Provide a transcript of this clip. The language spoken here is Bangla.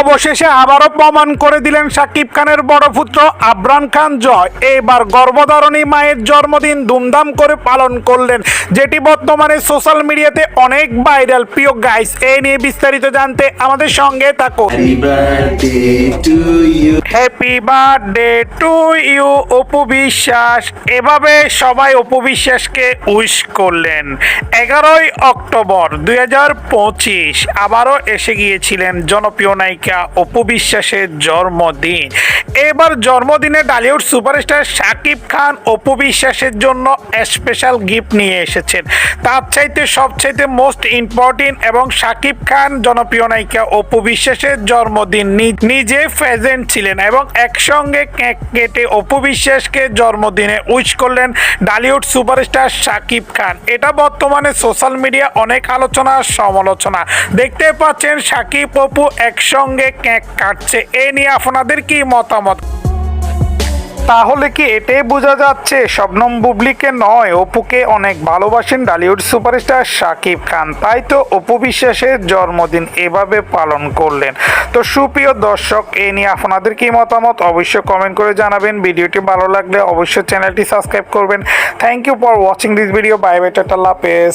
অবশেষে আবারও প্রমাণ করে দিলেন সাকিব খানের বড় পুত্র আবরাম খান জয়। এবার গর্ভধারণী মায়ের জন্মদিন ধুমধাম করে পালন করলেন যেটি বর্তমানে সোশ্যাল মিডিয়াতে অনেক ভাইরাল। প্রিয় গাইস এই নিয়ে বিস্তারিত জানতে আমাদের সঙ্গে থাকো. Happy birthday to you Apu Biswas. এভাবে সবাই অপু বিশ্বাসকে উইশ করলেন। এগারোই অক্টোবর দুই হাজার পঁচিশ আবারও এসে গিয়েছিলেন জনপ্রিয় নায়িকা অপু বিশ্বাসের জন্মদিন। এবার জন্মদিনে ডালিউড সুপারস্টার শাকিব খান অপু বিশ্বাসের জন্য স্পেশাল গিফট নিয়ে এসেছেন। তার চাইতে সবচাইতে মোস্ট ইম্পর্টেন্ট এবং শাকিব খান জনপ্রিয় নায়িকা অপু বিশ্বাসের জন্মদিন নিজে প্রেজেন্ট ছিলেন এবং একসঙ্গে কেক কেটে অপু বিশ্বাসকে জন্মদিনে উইশ করলেন ডালিউড সুপারস্টার শাকিব খান। এটা বর্তমানে সোশ্যাল মিডিয়া অনেক আলোচনা, সমালোচনা। দেখতে পাচ্ছেন শাকিব অপু একসঙ্গে কেক কাটছে। এ নিয়ে আপনাদের কি মতামত? তাহলে কি এটাই বোঝা যাচ্ছে? শবনম বুবলিকে নয়, অপুকে অনেক ভালোবাসেন ডালিউড সুপারস্টার শাকিব খান। তাই তো অপু বিশ্বাসের জন্মদিন এভাবে পালন করলেন। তো সুপ্রিয় দর্শক, এ নিয়ে আপনাদের কি মতামত? অবশ্যই কমেন্ট করে জানাবেন। ভিডিওটি ভালো লাগলে অবশ্যই চ্যানেলটি সাবস্ক্রাইব করবেন। Thank you for watching this video bye bye tata লাপেস